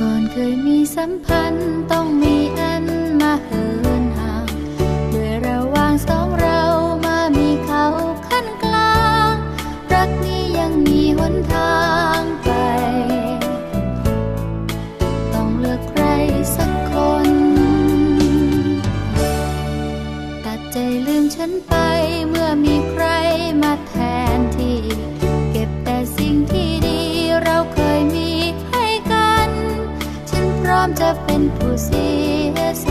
ก่อนเคยมีสัมพันธ์ต้องมีอันมาเหินห่างด้วยระหว่างสองเรามามีเขาขั้นกลาง รักนี้ยังมีหนทางไป ต้องเลือกใครสักคน ตัดใจลืมฉันไปเมื่อมีใครมาแทน อมจะเป็นผู้เสียส